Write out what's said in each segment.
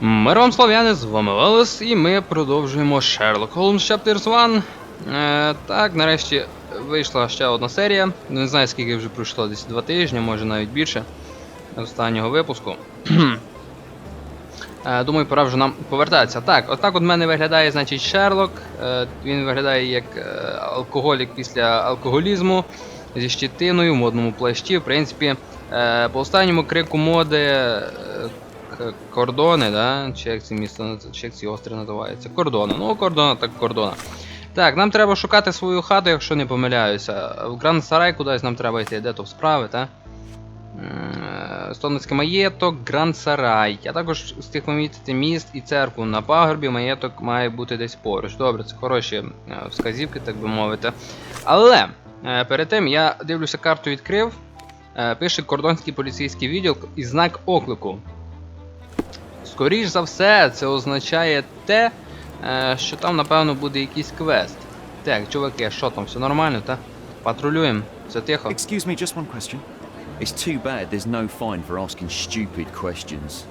Мир вам слов'яни, з вами Велес, і ми продовжуємо Sherlock Holmes Chapters 1. Е, так, нарешті вийшла ще одна серія. Не знаю скільки вже пройшло, десь два тижні, може навіть більше останнього випуску. Е, думаю, пора вже нам повертатися. Так, отак от мене виглядає, значить, Шерлок. Е, він виглядає як е, алкоголік після алкоголізму зі щитиною в модному плащі. В принципі, е, по останньому крику моди е, кордони, да? чи як ці місто чи як ці острови називаються? Кордони. Ну, кордона, так кордона. Так, нам треба шукати свою хату, якщо не помиляюся. В Гранд Сарай кудись нам треба йти, де то справи, так? Стоницький маєток, Гранд Сарай. Я також встиг помітити міст і церкву на пагорбі, маєток має бути десь поруч. Добре, це хороші е, вказівки, так би мовити. Але е, перед тим я дивлюся, карту відкрив. Е, Пише кордонський поліцейський відділ і знак оклику. Скоріш за все, це означає те, е, що там, напевно, буде якийсь квест. Так, чуваки, що там, все нормально, та? Патрулюємо, все тихо. Excuse me, just one question. It's too bad there's no fine for asking stupid questions.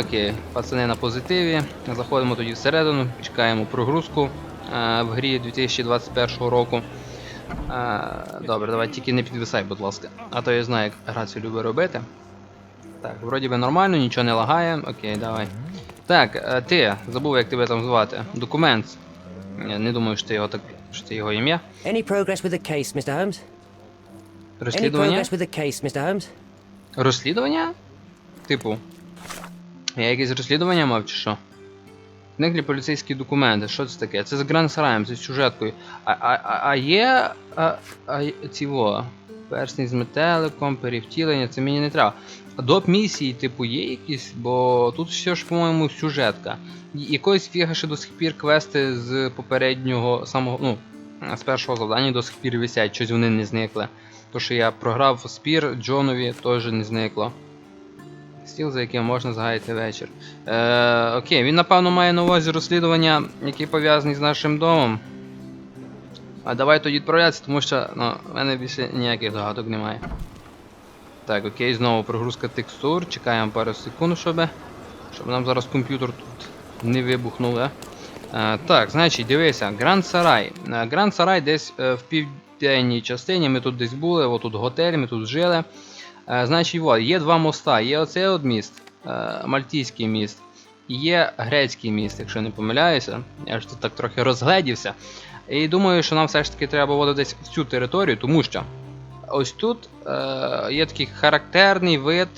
Окей, пацани на позитиві. Заходимо тоді всередину, чекаємо прогрузку е, в грі 2021 року. Е, добре, давай тільки не підвисай, будь ласка. А то я знаю, як грацію любить робити. Так, вроді би нормально, нічого не лагає. Окей, давай. Так, е, ти забув, як тебе там звати. Документ. Я не думаю, що ти його так. що це його ім'я. Any progress with the case, Mr. Holmes? Any progress with the case, Mr. Holmes? Розслідування? Типу. Я якесь розслідування мав чи що? Зниклі поліцейські документи, що це таке? Це з Гранд Сараєм, це з сюжеткою. А, а, а, є. А, а, ці во. Персні з метеликом, перевтілення, це мені не треба. Доп місії, типу, є якісь, бо тут все ж, по-моєму, сюжетка. Якоїсь фіга ще до сих пір квести з попереднього самого, ну, з першого завдання до сих пір висять, щось вони не зникли. То, що я програв спір Джонові, теж не зникло. Стіл, за яким можна згаяти вечір. Е, окей, він напевно має на увазі розслідування, які пов'язані з нашим домом. А давай тоді відправлятися, тому що ну, в мене більше ніяких догадок немає. Так, окей, знову прогрузка текстур. Чекаємо пару секунд, щоб, щоб нам зараз комп'ютер тут не вибухнув. Е? Е, так, значить, дивися, Гранд Сарай. Гранд Сарай десь е, в південній частині. Ми тут десь були, отут готель, ми тут жили. Е, значить, от, є два моста. Є оцей от міст, Мальтійський міст, і є грецький міст, якщо не помиляюся. Я ж тут так трохи розгледівся. І думаю, що нам все ж таки треба було десь в цю територію, тому що ось тут е, є такий характерний вид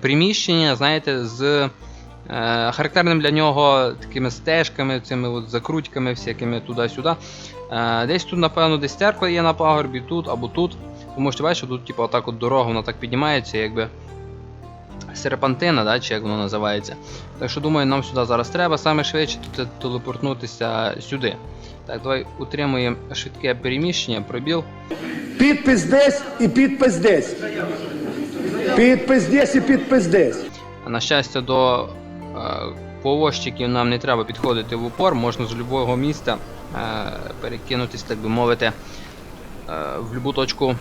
приміщення, знаєте, з е, характерним для нього такими стежками, цими от закрутками всякими туди-сюди. Е, десь тут, напевно, десь церква є на пагорбі, тут або тут. Тому що бачиш, тут типу, отак от дорога вона так піднімається, якби серпантина, да, чи як воно називається. Так що думаю, нам сюди зараз треба саме швидше телепортнутися сюди. Так, давай утримуємо швидке переміщення, пробіл. Підпис десь і підпис десь. Підпис десь і підпис десь. На щастя, до е, повозчиків нам не треба підходити в упор, можна з будь-якого міста е, перекинутись, так би мовити, е, в будь-яку точку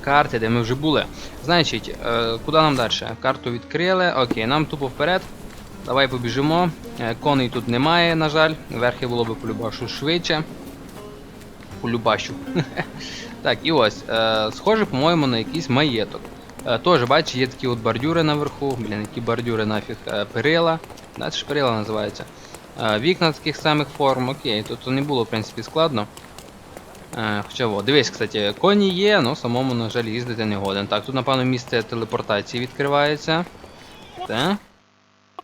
карти, де ми вже були. Значить, е, куди нам далі? Карту відкрили. Окей, нам тупо вперед. Давай побіжимо. Е, коней тут немає, на жаль. Верхи було би полюбашу швидше. Полюбащу. так, і ось. Е, схоже, по-моєму, на якийсь маєток. Е, Теж, бачиш, є такі от бордюри наверху. Блін, які бордюри нафіг. Перила. Да, це перила називається. Вікна таких самих форм. Окей, тут не було, в принципі, складно. Хоча во, дивись, кстати, коні є, але самому, на жаль, їздити не годен. Так, тут, напевно, місце телепортації відкривається. Так.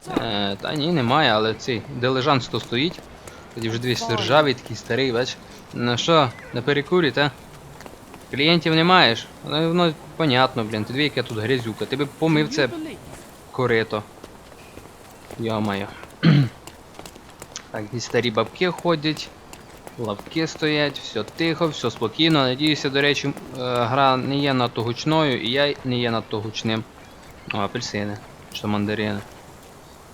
Е, та ні, немає, але цей дилижанс то стоїть. Тоді вже дивись, ржавий, такий старий, бач. Ну що, на перекурі, та? Клієнтів не маєш? Ну, воно понятно, блін. Ти дві, яка тут грязюка. Ти би помив це корито. Йо-моє. так, і старі бабки ходять. Лавки стоять, все тихо, все спокійно. Надіюся, до речі, е, гра не є надто гучною і я не є надто гучним. О, апельсини. Що мандарини.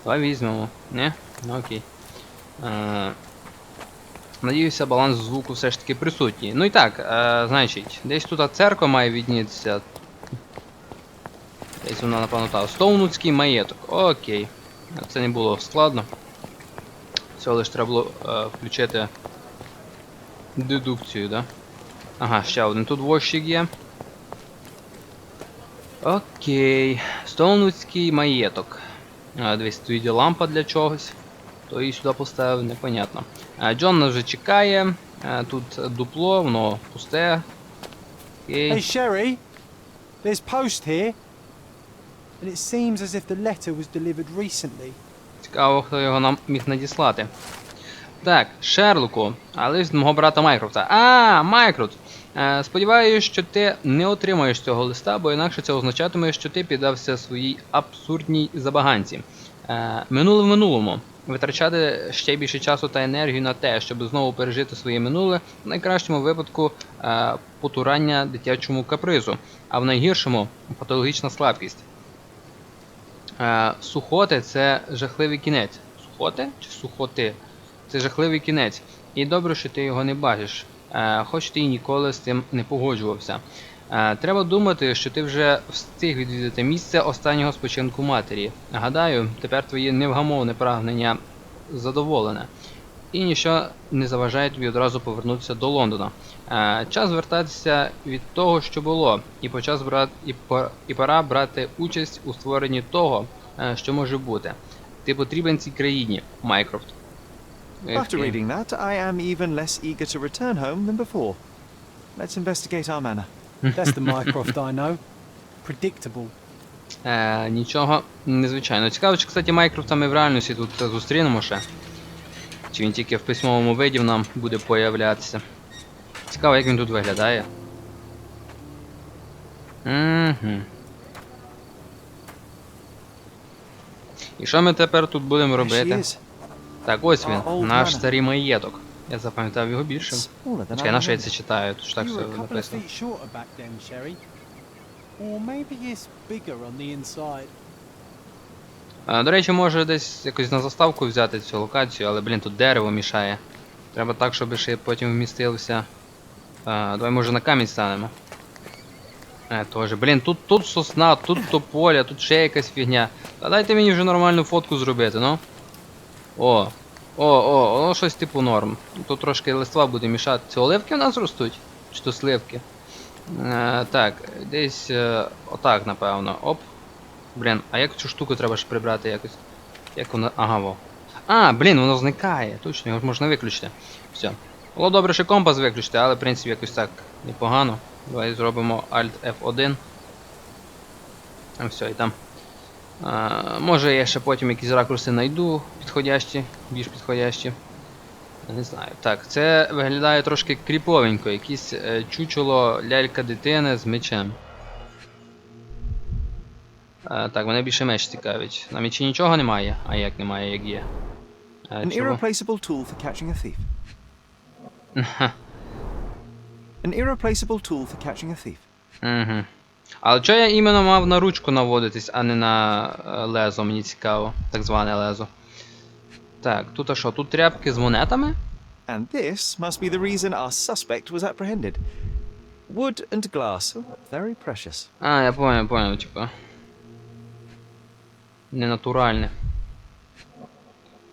Давай візьмемо. Не? Ну окей. Е, Надіюся, баланс звуку все ж таки присутній. Ну і так, е, значить, десь тут церква має віднітися. Десь вона, напевно, та. Стоунутський маєток. Окей. Це не було складно. Всього лиш треба було е, включити дедукцію, да? Ага, ще один тут возчик є. Окей. Стоунвудський маєток. А, дивись, тут є лампа для чогось. То її сюди поставив, непонятно. А, Джон нас вже чекає. А, тут дупло, воно пусте. Окей. Hey, Sherry, there's post here. And it seems as if the letter was delivered recently. Цікаво, хто його нам міг надіслати. Так, Шерлоку, а лист мого брата Майкрофта. А, Майкрофт! Е, сподіваюся, що ти не отримаєш цього листа, бо інакше це означатиме, що ти піддався своїй абсурдній забаганці. Е, минуле в минулому. Витрачати ще більше часу та енергію на те, щоб знову пережити своє минуле, в найкращому випадку е, потурання дитячому капризу, а в найгіршому патологічна слабкість. Сухоти це жахливий кінець. Сухоти чи сухоти? Це жахливий кінець. І добре, що ти його не бачиш, хоч ти й ніколи з тим не погоджувався. Е, треба думати, що ти вже встиг відвідати місце останнього спочинку матері. Гадаю, тепер твоє невгамовне прагнення задоволене. І нічого не заважає тобі одразу повернутися до Лондона. Е, час звертатися від того, що було, і, почас брат, і, і пора брати участь у створенні того, е, що може бути. Ти потрібен цій країні, Майкрофт. After reading that, I am even less eager to return home than before. Let's investigate our manor. That's the Mycroft I know. Predictable. Е, нічого незвичайного. Цікаво, чи, кстати, Майкрофта ми в реальності тут зустрінемо ще. Чи він тільки в письмовому виді нам буде появлятися. Цікаво, як він тут виглядає. Угу. І що ми тепер тут будемо робити? Так, ось він, наш старий маєток. Я запам'ятав його більше. Чекай, на це читаю? Тут ж так все написано. А, До речі, може десь якось на заставку взяти цю локацію, але, блін, тут дерево мішає. Треба так, щоб ще потім вмістилося. А, давай може на камінь станемо. Е, теж. Блін, тут, тут сосна, тут тополя, тут ще якась фігня. Та дайте мені вже нормальну фотку зробити, ну. О. О, о, о, щось типу норм. Тут трошки листва буде мішати. Це оливки в нас ростуть? Чи то сливки? Е, так, десь е, отак, напевно. Оп. Блін, а як цю штуку треба ж прибрати якось? Як вона. Ага, во. А, блін, воно зникає. Точно, його ж можна виключити. Все. Було добре, що компас виключити, але в принципі якось так непогано. Давай зробимо Alt F1. Все, і там. А, може я ще потім якісь ракурси знайду підходящі, більш підходящі. Не знаю. Так, це виглядає трошки кріповенько, якісь е, чучело лялька дитини з мечем. Е, так, мене більше меч цікавить. На мечі нічого немає, а як немає, як є. Е, An irreplaceable tool for catching a thief. An irreplaceable tool for catching a thief. Угу. Але чого я іменно мав на ручку наводитись, а не на е, лезо, мені цікаво. Так зване лезо. Так, тут а що? Тут тряпки з монетами? And this must be the reason our suspect was apprehended. Wood and glass. Oh, very precious. А, я понял, понял, типа. Ненатуральне.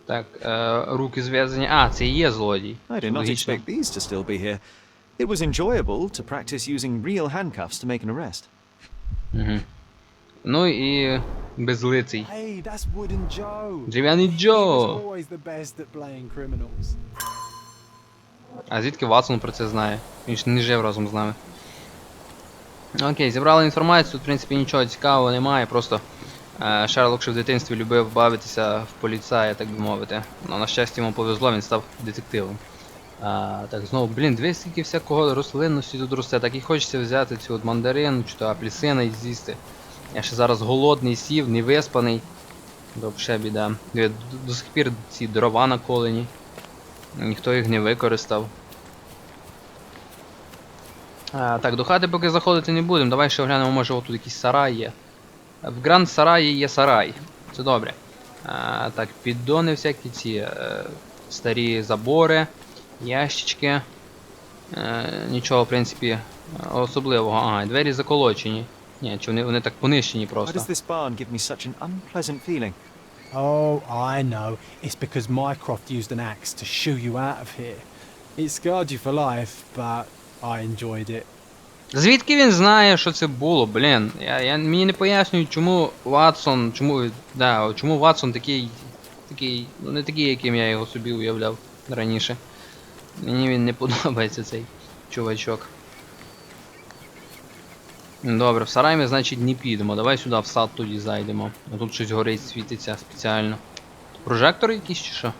Так, е, руки зв'язані. А, це і є злодій. I did not expect these to still be here. It was enjoyable to practice using real handcuffs to make an arrest. Угу. Ну і безлиций. Дерев'яний Джо. А звідки Ватсон про це знає? Він ж не жив разом з нами. Окей, зібрали інформацію, тут в принципі нічого цікавого немає, просто е, Шерлок ще в дитинстві любив бавитися в поліцая, так би мовити. Ну, на щастя, йому повезло, він став детективом. А, так, знову, блін, дві стільки всякого рослинності тут росте, так і хочеться взяти цю от мандарину чи то апельсина і з'їсти. Я ще зараз голодний, сів, не виспаний. Взагалі біда. До, до сих пір ці дрова наколені. Ніхто їх не використав. А, так, до хати поки заходити не будемо. Давай ще оглянемо, може отут якийсь сарай є. В Гранд Сараї є сарай. Це добре. А, так, піддони всякі ці е, старі забори, ящички. Е, нічого, в принципі, особливого. Ага, двері заколочені. Ні, чи вони, вони так понищені Why просто. does this barn give me such an unpleasant feeling? Oh, I know. It's because Mycroft used an axe to shoo you out of here. It scarred you for life, but I enjoyed it. Звідки він знає, що це було, блін? Я, я, мені не пояснюють, чому Ватсон, чому, да, чому Ватсон такий, такий, ну не такий, яким я його собі уявляв раніше. Мені він не подобається цей чувачок. Добре, в сарай ми, значить, не підемо. Давай сюди в сад тоді зайдемо. А тут щось горить, світиться спеціально. Прожектор якийсь чи що?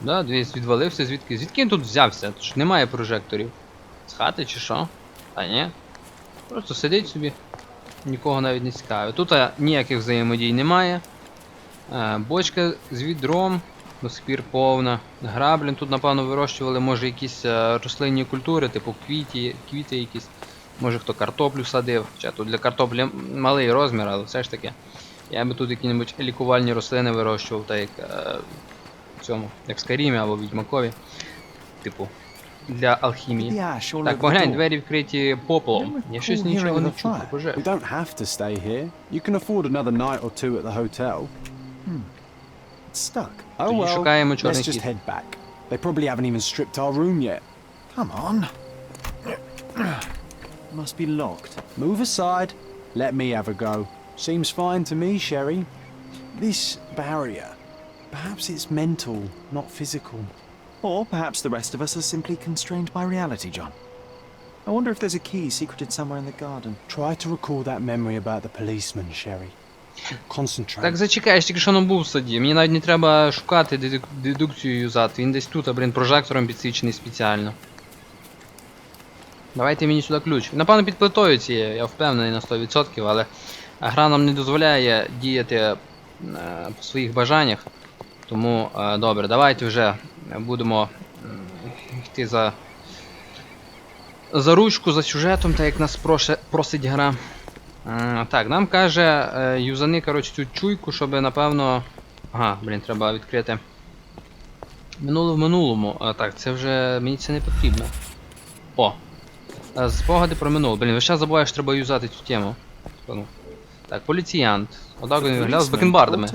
Да, дивись, відвалився звідки. Звідки він тут взявся? Тут немає прожекторів. З хати чи що? А ні. Просто сидить собі. Нікого навіть не цікавить. Тут а, ніяких взаємодій немає. Е, бочка з відром до сих пір повна. Граблін тут, напевно, вирощували, може, якісь е, рослинні культури, типу квіті, квіти якісь. Може хто картоплю садив. Хоча тут для картоплі малий розмір, але все ж таки. Я би тут які-небудь лікувальні рослини вирощував, так як е, в цьому, як в Скарімі або Відьмакові. Типу, для алхімії. All Так, поглянь, двері вкриті поплом. Я щось нічого не пожежу. We don't have to stay here. You can afford another night or two at the hotel. It's stuck. Oh Тоді well, шукаємо let's чорний just кіт. head back. They probably haven't even stripped our room yet. Come on. Must be locked. Move aside. Let me have a go. Seems fine to me, Sherry. This barrier. Perhaps it's mental, not physical. Or perhaps the rest of us are simply constrained by reality, John. I wonder if there's a key secreted somewhere in the garden. Try to recall that memory about the policeman, Sherry. Так ж тільки що не був саді. Мені навіть не треба шукати дедук- дедукцію юзати. Він десь тут, а блін, прожектором підсвічений спеціально. Давайте мені сюди ключ. Напевно, під плитою цією, я впевнений на 100%, але гра нам не дозволяє діяти е, по своїх бажаннях. Тому е, добре, давайте вже будемо йти за. За ручку, за сюжетом, так як нас просить гра. М, Так, нам каже е, юзани, коротше, цю чуйку, щоб напевно. Ага, блін, треба відкрити. Минуле в минулому. А, так, це вже. Мені це не потрібно. О! Е, Спогади про минуле. Блін, весь час забуваєш, треба юзати цю тему. Ну. Так, поліціянт. Отак він виглядав з бакенбардами.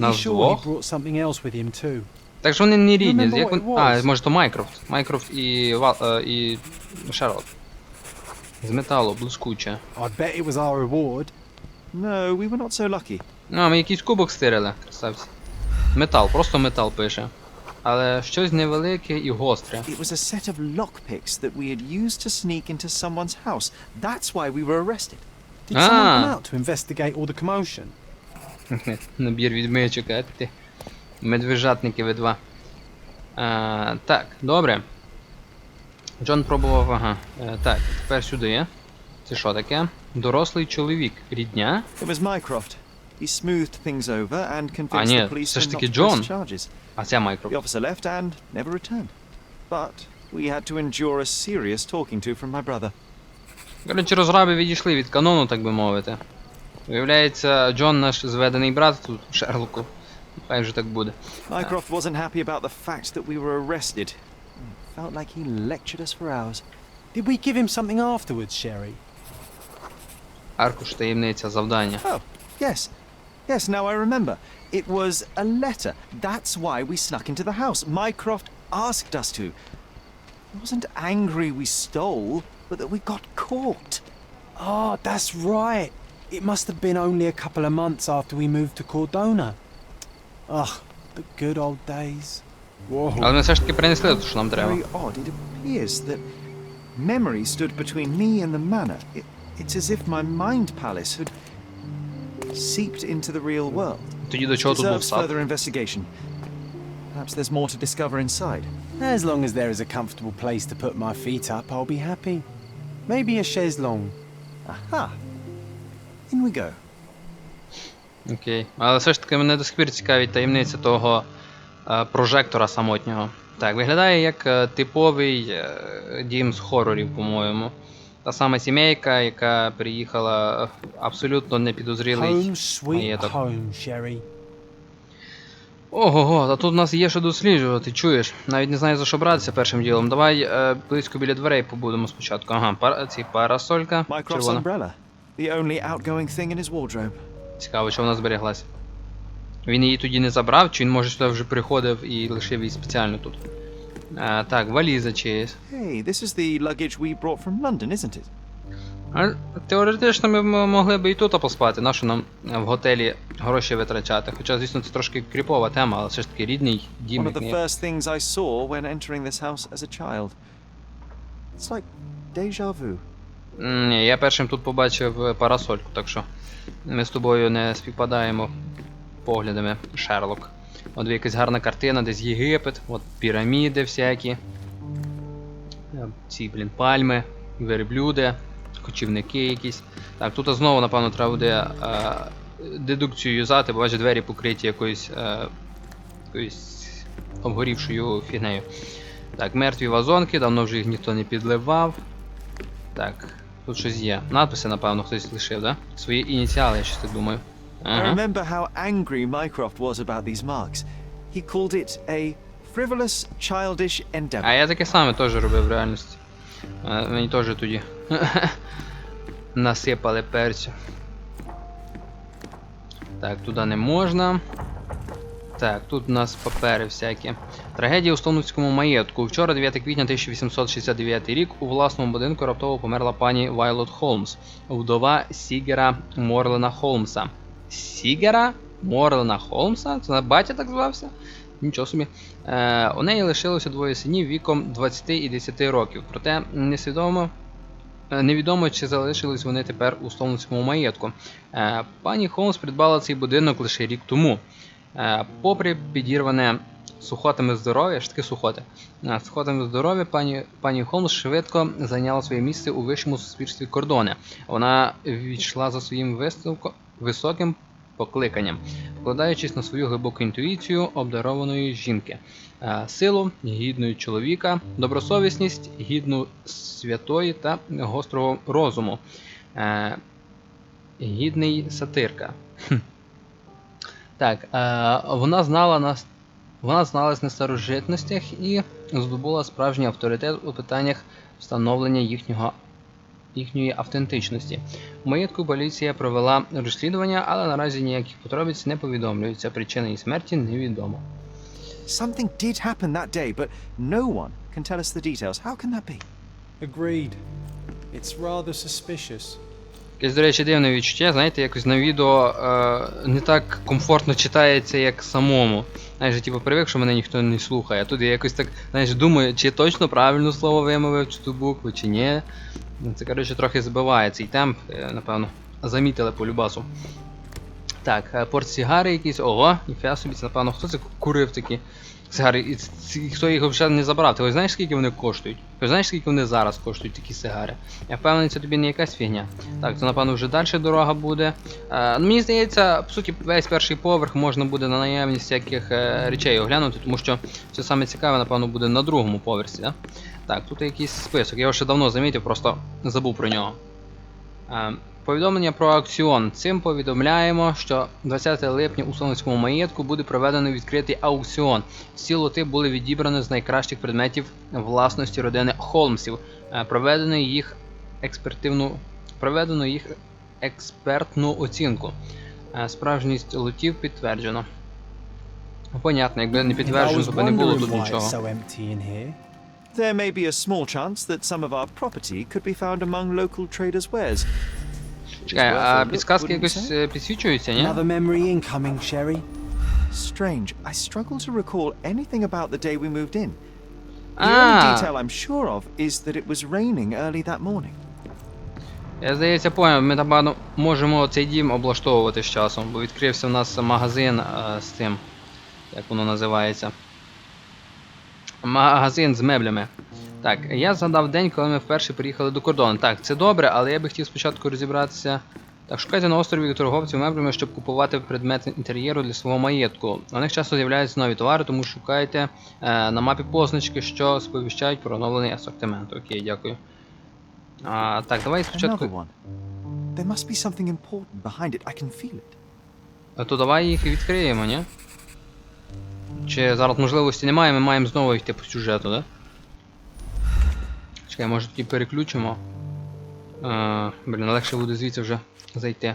Нас двох? Так що вони не рідні. Як. А, може то Майкрофт. Майкрофт і, Ва... е, і Шарлот. З металу, блискуче. I bet it was our reward. No, we were not so lucky. А, ми якийсь кубок стирили, красавці. Метал, просто метал пише. Але щось невелике і гостре. It was a set of lockpicks that we had used to sneak into someone's house. That's why we were arrested. Did someone come Ah. out to investigate all the commotion? Набір відмичок, а ти. Медвежатники ви два. А, так, добре. Джон пробував, ага. Е, так, тепер сюди. Це що таке? Дорослий чоловік. Рідня? It was Mycroft. He smoothed things over and convinced ні, the це policeman ж not таки to Джон. press charges. А це Майкрофт. The officer left and never returned. But we had to endure a serious talking to from my brother. Коротше, розраби відійшли від канону, так би мовити. Виявляється, Джон наш зведений брат тут, Шерлоку. Хай вже так буде. Mycroft wasn't happy about the fact that we were arrested. Felt like he lectured us for hours. Did we give him something afterwards, Sherry? Аркуш таємниця завдання. Oh, yes. Yes, now I remember. It was a letter. That's why we snuck into the house. Mycroft asked us to. He wasn't angry we stole, but that we got caught. Oh, that's right. It must have been only a couple of months after we moved to Cordona. Ugh, the good old days. Whoa. Але ми все ж таки принесли те, що нам треба. Very odd. It appears that memory stood between me and the manor. It, it's as if my mind palace had seeped into the real world. Тоді до чого тут був Deserves сад? further investigation. Perhaps there's more to discover inside. As long as there is a comfortable place to put my feet up, I'll be happy. Maybe a chaise longue. Aha! In we go. Окей. Але все ж таки мене до сих пір цікавить таємниця того е, прожектора самотнього. Так, виглядає як е, типовий е, дім з хорорів, по-моєму. Та сама сімейка, яка приїхала абсолютно непідозрілий. Маєток. Ого, та тут у нас є що досліджувати, чуєш? Навіть не знаю за що братися першим ділом. Давай е, близько біля дверей побудемо спочатку. Ага, пар, ці парасолька. Червона. Цікаво, чи вона збереглась. Він її тоді не забрав, чи він може сюди вже приходив і лишив її спеціально тут. А, так, валіза чиїсь. Hey, this is the luggage we brought from London, isn't it? А, теоретично ми могли б і тут поспати, нащо нам в готелі гроші витрачати. Хоча, звісно, це трошки кріпова тема, але все ж таки рідний дім. One of the first things I saw when entering this house as a child. It's like deja vu. Ні, я першим тут побачив парасольку, так що ми з тобою не співпадаємо поглядами, Шерлок. От якась гарна картина, десь Єгипет, от піраміди всякі. Е, Ці, блін, пальми, верблюди, кочівники якісь. Так, тут знову, напевно, треба буде е, дедукцію юзати, бо бачиш, двері покриті якоюсь, е, якоюсь обгорівшою фігнею. Так, мертві вазонки, давно вже їх ніхто не підливав. Так, тут щось є. Надписи, напевно, хтось лишив, да? Свої ініціали, я щось так думаю. I remember how angry Mycroft was about these marks. He called it a frivolous, childish endeavor. А я таке саме теж робив в реальності. Е, Мені теж тоді насипали перцю. Так, туди не можна. Так, тут у нас папери всякі. Трагедія у Стонуцькому маєтку. Вчора, 9 квітня 1869 рік, у власному будинку раптово померла пані Вайлот Холмс, вдова Сігера Морлена Холмса. Сігера Морлена Холмса? Це на батя так звався? Нічого собі. Е, у неї лишилося двоє синів віком 20 і 10 років. Проте несвідомо. е, Невідомо, чи залишились вони тепер у Столницькому маєтку. Е, Пані Холмс придбала цей будинок лише рік тому. Е, Попри підірване сухотами здоров'я, ж таки сухоти, сухотами здоров'я, пані, пані Холмс швидко зайняла своє місце у вищому суспільстві кордони. Вона відійшла за своїм висновко- високим покликанням, покладаючись на свою глибоку інтуїцію обдарованої жінки, е, силу гідної чоловіка, добросовісність, гідну святої та гострого розуму, е, гідний сатирка. Так, е, вона знала нас. Вона зналась на старожитностях і здобула справжній авторитет у питаннях встановлення їхнього, їхньої автентичності. У маєтку поліція провела розслідування, але наразі ніяких подробиць не повідомлюється. Причина її смерті невідома. Something did happen that day, but no one can tell us the details. How can that be? Agreed. It's rather suspicious. Якесь, до речі, дивне відчуття, знаєте, якось на відео е, не так комфортно читається, як самому. Знаєш, типу, привик, що мене ніхто не слухає. А тут я якось так, знаєш, думаю, чи точно правильно слово вимовив, чи ту букву, чи ні. Ну, Це, коротше, трохи збиває цей темп, е, напевно. Замітили по любасу. Так, е, порт сігари якісь, Ого, ніфіга собі, це, напевно, хто це курив такі сигари? І хто їх взагалі не забрав? Ти знаєш, скільки вони коштують? Ти знаєш, скільки вони зараз коштують, такі сигари? Я впевнений, це тобі не якась фігня. Так, це напевно вже далі дорога буде. Е, ну, мені здається, по суті, весь перший поверх можна буде на наявність всяких е, речей оглянути, тому що все саме цікаве, напевно, буде на другому поверсі. Да? Так, тут якийсь список. Я ще давно замітив, просто забув про нього. Е, Повідомлення про аукціон. Цим повідомляємо, що 20 липня у Солонському маєтку буде проведено відкритий аукціон. Всі лоти були відібрані з найкращих предметів власності родини Холмсів. Е, Проведено їх експертивну проведено їх експертну оцінку. Е, Справжність лотів підтверджено. Понятно, якби не підтверджено, то би не було тут нічого. There may be a small chance that some of our property could be found among local traders' wares. Чекай, а підсказки якось е, підсвічуються, ні? Another memory incoming, Sherry. Strange. I struggle to recall anything about the day we moved in. The Ah. only detail I'm sure of is that it was raining early that morning. Я здається, поняв, ми напевно можемо цей дім облаштовувати з часом, бо відкрився в нас магазин е, з тим. Як воно називається? Магазин з меблями. Так, я згадав день, коли ми вперше приїхали до кордону. Так, це добре, але я би хотів спочатку розібратися. Так, шукайте на острові торговців меблями, щоб купувати предмети інтер'єру для свого маєтку. У них часто з'являються нові товари, тому шукайте е, на мапі позначки, що сповіщають про оновлений асортимент. Окей, дякую. А, так, давай спочатку. There must be something important behind it. I can feel it. А то давай їх і відкриємо, ні? Чи зараз можливості немає, ми маємо знову йти по сюжету, да? Чекай, може тоді переключимо. Е, блін, легше буде звідси вже зайти.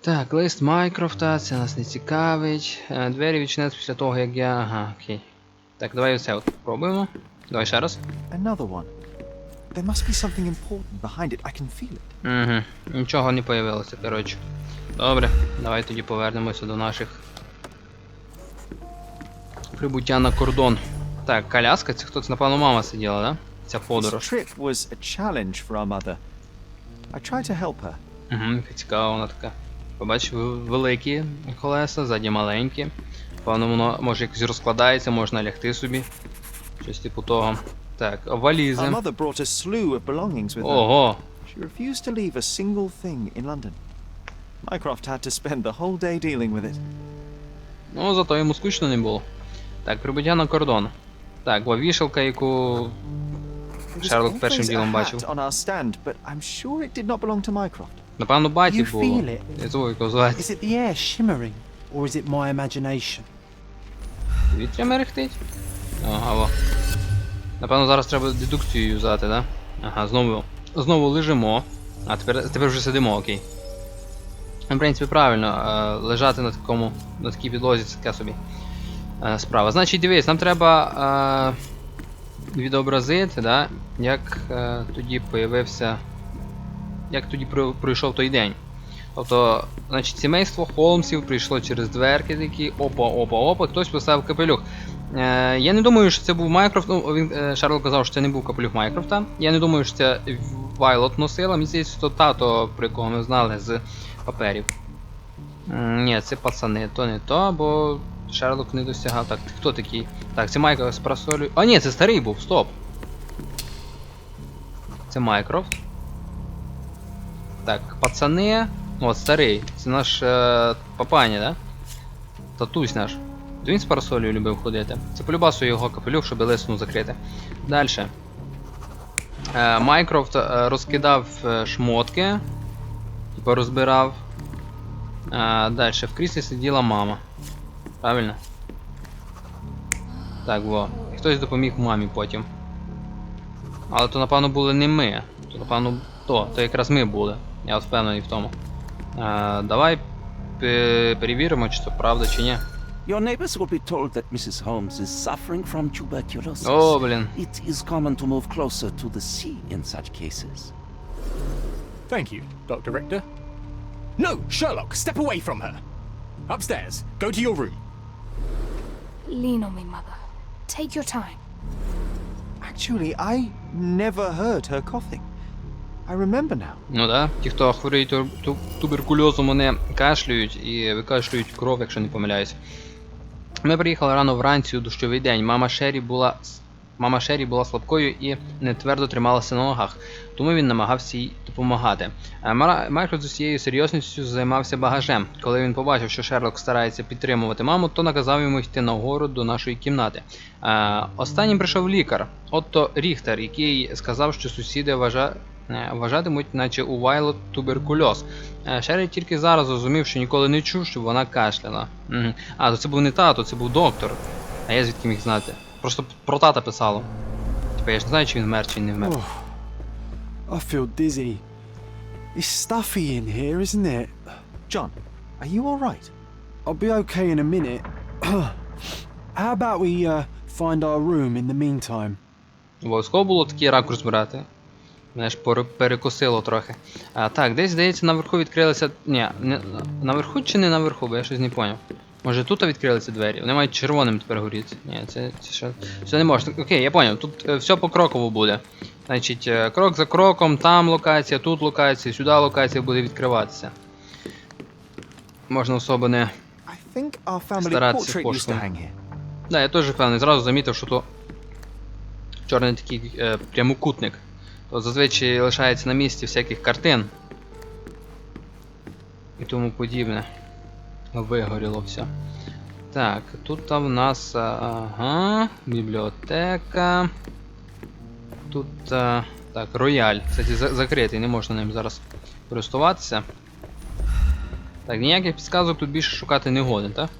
Так, лист Майкрофта, це нас не цікавить. Е, Двері відчинять після того, як я. Ага, окей. Так, давай оце от пробуємо. Давай ще раз. Another one. There must be something important behind it. I can feel it. Угу. Нічого не появилося, коротше. Добре, давай тоді повернемося до наших. Прибуття на кордон. Так, коляска, це хто це, напевно, мама сиділа, да? Ця подорож. trip was a challenge for our mother. I tried to help her. Угу, яка цікава вона така. Побач, великі колеса, ззаді маленькі. Певно, воно може якось розкладається, можна лягти собі. Щось типу того. Так, валізи. Our mother brought a slew of belongings with her. Ого! She refused to leave a single thing in London. Mycroft had to spend the whole day dealing with it. Ну, зато йому скучно не було. Так, прибуття на кордон. Так, вішалка, яку Sherlock першим ділом бачив. Напевно, баті було. Я забув, як звати. Is it the air shimmering, or is it my imagination? Вітря мерехтить? Ага, во. Напевно, зараз треба дедукцію юзати, да? Ага, знову. Знову лежимо. А, тепер, тепер вже сидимо, окей. В принципі, правильно, е, лежати на такому, на такій підлозі це така собі е, справа. Значить, дивись, нам треба е, відобразити, да, як е, тоді появився. Як тоді пройшов той день. Тобто, значить, сімейство Холмсів прийшло через дверки такі, опа, опа, опа, хтось поставив капелюх. Е, я не думаю, що це був Майкрофт. Ну, він, е, Шарло казав, що це не був капелюх Майкрофта. Я не думаю, що це Вайлот носила. Мені здається, що тато, про якого ми знали з паперів. Ні, це пацани, то не то, бо Шерлок не досягав. Так, хто такий? Так, це Майкл з прасолю. А ні, це старий був, стоп. Це Майкрофт. Так, пацани. От, старий. Це наш е, папаня, да? Татусь наш. То Він з парасолею любив ходити. Це полюбасу його капелюх, щоб лисину закрити. Далі. Е, Майкрофт е, розкидав е, шмотки. Типа розбирав. Е, Далі. В кріслі сиділа мама. Правильно? Так, во. Хтось допоміг мамі потім. Але то, напевно, були не ми. То, напевно, то, то якраз ми були. Я от впевнений в тому. Е, давай перевіримо, чи це правда, чи ні. Your neighbors will be told that Mrs. Holmes is suffering from tuberculosis. О, блін. It is common to move closer to the sea in such cases. Thank you, Dr. Richter. No, Sherlock, step away from her. Upstairs, go to your room. Lean on me, Mother. Take your time. Actually, I never heard her coughing. I remember now. Ну да. Ті, хто хворіють ту- ту- туберкульозом, вони кашлюють і викашлюють кров, якщо не помиляюсь. Ми приїхали рано вранці у дощовий день. Мама Шері була. с- Мама Шері була слабкою і не твердо трималася на ногах, тому він намагався їй допомагати. Е, Майкл з усією серйозністю займався багажем. Коли він побачив, що Шерлок старається підтримувати маму, то наказав йому йти нагору до нашої кімнати. Е, Останнім прийшов лікар, Отто Ріхтер, який сказав, що сусіди вважа... е, вважатимуть, наче у Вайлот туберкульоз. Е, Шері тільки зараз зрозумів, що ніколи не чув, щоб вона кашляла. А, то це був не тато, це був доктор. А я звідки міг знати? Просто про тата писало. Типа я ж не знаю, чи він вмер, чи не вмер. I feel dizzy. It's stuffy in here, isn't it? John, are you all right? I'll be okay in a minute. How about we uh, find our room in the meantime? Обов'язково було такий ракурс брати. Мене ж перекосило трохи. А, так, десь, здається, наверху відкрилися. Ні, не... наверху чи не наверху, бо я щось не поняв. Може тут відкрилися двері? Вони мають червоним тепер горіти. Ні, це, це ще. Це не можна. Окей, я поняв. Тут е, все покроково буде. Значить, е, крок за кроком, там локація, тут локація, сюди локація буде відкриватися. Можна особо не. Старатися here. Да, я теж певний, зразу замітив, що то чорний такий е, прямокутник. То зазвичай лишається на місці всяких картин. І тому подібне. Вигоріло все. Так, тут в нас. Ага, бібліотека. Тут. а, так, рояль. Кстати, за- закритий, не можна ним зараз користуватися. Так, ніяких підсказок тут більше шукати не годен, так?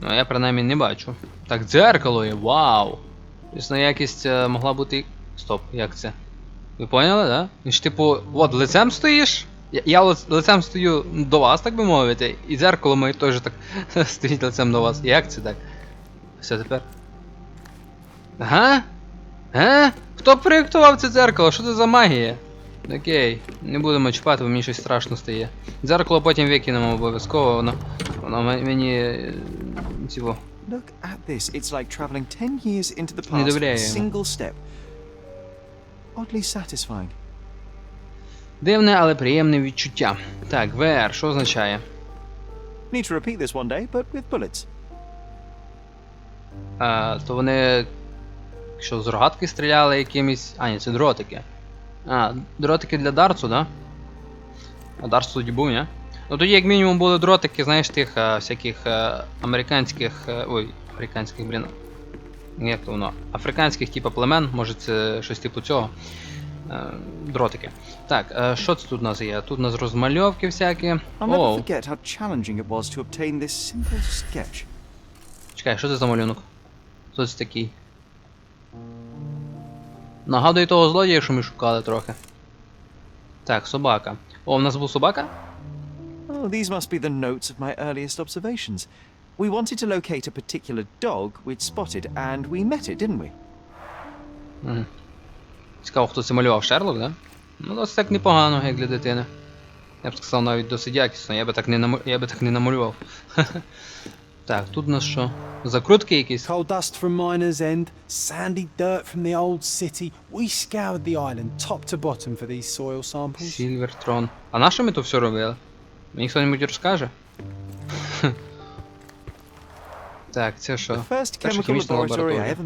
Ну, я принаймні не бачу. Так, дзеркало є, вау! Тобто якість е, могла бути. Стоп, як це? Ви поняли, да? Він типу, от лицем стоїш, Я, я лицем стою до вас, так би мовити, і дзеркало моє теж так стоїть лицем до вас. Як це так? Все тепер. Ага? Га? Хто проєктував це дзеркало? Що це за магія? Окей, не будемо чіпати, бо мені щось страшно стає. Дзеркало потім викинемо обов'язково, воно. Воно мені. е, Цього. Look at this. It's like traveling 10 years into the past single step. Oddly satisfying. Дивне, але приємне відчуття. Так, VR, що означає? Need to repeat this one day, but with bullets. А, то вони. Що, з рогатки стріляли якимись. А, ні, це дротики. А, дротики для Дарцу, да? А Дарц тоді був, ні? Ну тоді як мінімум були дротики, знаєш, тих а, всяких а, американських. а, ой, американських, блін. Як то воно? Африканських типу племен, може це щось типу цього. Е, дротики. Так, е, що це тут у нас є? Тут у нас розмальовки всякі. Оу, чекай, що це за малюнок? Хто це такий? Нагадує того злодія, що ми шукали трохи. Так, собака. О, в нас був собака? Oh, these must be the notes of my earliest observations. We wanted to locate a particular dog we'd spotted, and we met it, didn't we? Мгм. Цікаво, хто це малював Шерлок, да? Ну, досить так непогано, як для дитини. Я б сказав навіть досить якісно, я би так не, наму... я би так не намалював. так, тут у нас що? Закрутки якісь? Coal dust from Miner's End, sandy dirt from the old city. We scoured the island top to bottom for these soil samples. Сільвертрон. А на що ми то все робили? Мені хто-небудь розкаже? так, це що? Перша хімічна лабораторія.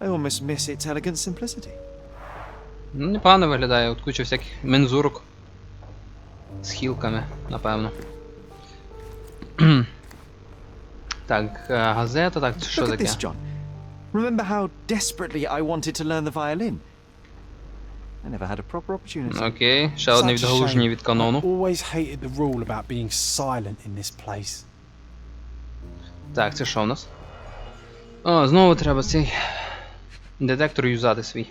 I almost miss its elegant simplicity. Ну, непогано виглядає, от куча всяких мензурок. З хілками, напевно. так, е, газета, так, це що таке? Remember how desperately I wanted to learn the violin? I never had a proper opportunity. Окей, ще одне відгалуження від канону. I always hated the rule about being silent in this place. Так, це що у нас? О, знову треба цей детектор юзати свій.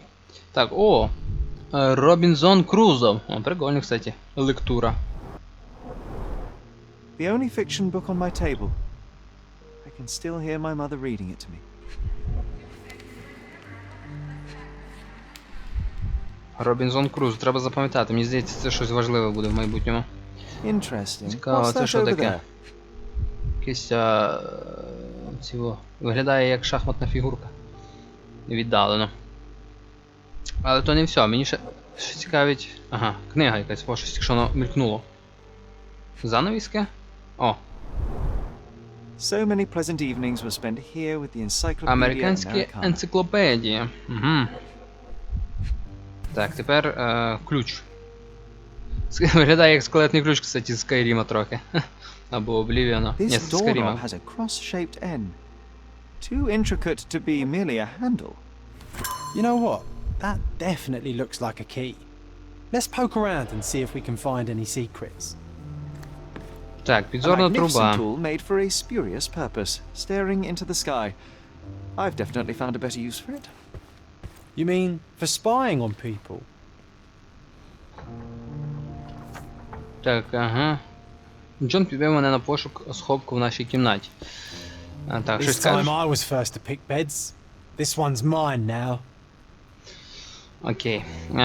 Так, о! е, Робінзон Крузо. О, прикольно, кстати. Лектура. The only fiction book on my table. I can still hear my mother reading it to me. Робінзон Круз, треба запам'ятати. Мені здається, це щось важливе буде в майбутньому. Interesting. Цікаво, це що таке? Якийсь. А, цього. Виглядає як шахматна фігурка. Віддалено. Але то не все, мені ще, ще цікавить. Ага, книга якась, о, щось якщо воно мелькнуло. Занавіски? О, So many pleasant evenings were spent here with the Encyclopedia американські енциклопедії. Угу. Так, тепер е, ключ. Виглядає як скелетний ключ, кстати, з Скайріма трохи. Або Облівіана. Ні, з Скайріма. has a cross-shaped end. Too intricate to be merely a handle. You know what? That definitely looks like a key. Let's poke around and see if we can find any secrets. Так, A підзорна magnificent труба. tool made for a spurious purpose, staring into the sky. I've definitely found a better use for it. You mean for spying on people? Так, ага. Джон підвів мене на пошук сховку в нашій кімнаті. А, так, щось This time скажеш? I was first to pick beds. This one's mine now. Окей. Е,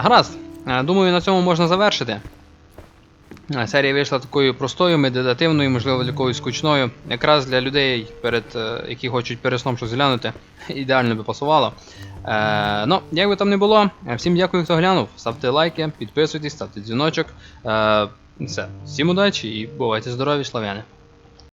гаразд. Е, думаю, на цьому можна завершити. Е, Серія вийшла такою простою, медитативною, можливо, для когось скучною. Якраз для людей, перед, е, які хочуть перед сном щось глянути, ідеально би пасувало. Е, ну, як би там не було, всім дякую, хто глянув. Ставте лайки, підписуйтесь, ставте дзвіночок. Е, все. Всім удачі і бувайте здорові, славяни.